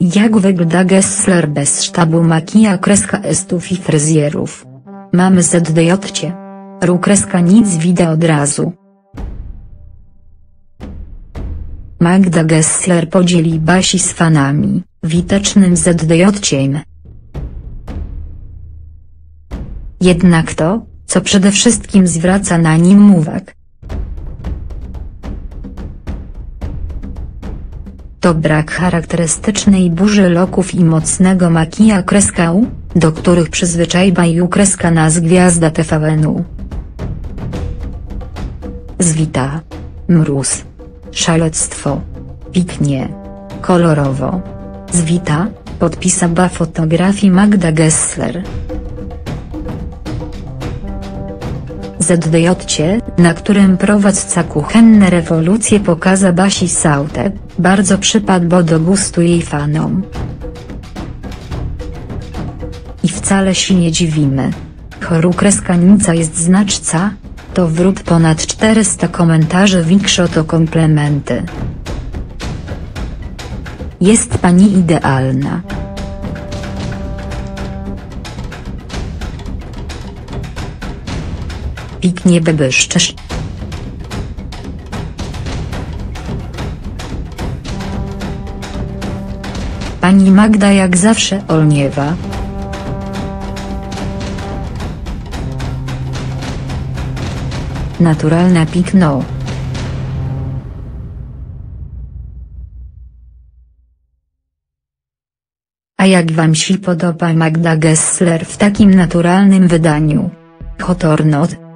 Jak wygląda Gessler bez sztabu makija kreska estów i fryzjerów? Mamy ZDJ-cie. Ru kreska nic widać od razu. Magda Gessler podzieli Basi z fanami, witecznym ZDJ-ciem. Jednak to, co przede wszystkim zwraca na nim uwagę, to brak charakterystycznej burzy loków i mocnego makija kreskał, do których przyzwyczaiła kreska nas gwiazda TVN-u. Zwita. Mróz. Szalectwo. Piknie. Kolorowo. Zwita, podpisała fotografii Magda Gessler. ZDJ, na którym prowadzca kuchenne rewolucje pokaza Basi Sautę, bardzo przypadł do gustu jej fanom. I wcale się nie dziwimy. Choru kreskanica jest znaczca, to wrót ponad 400 komentarzy większo to komplementy. Jest pani idealna. Piknie bebyszczysz. Pani Magda jak zawsze olniewa. Naturalna pikno. A jak wam się podoba Magda Gessler w takim naturalnym wydaniu? Hot or not?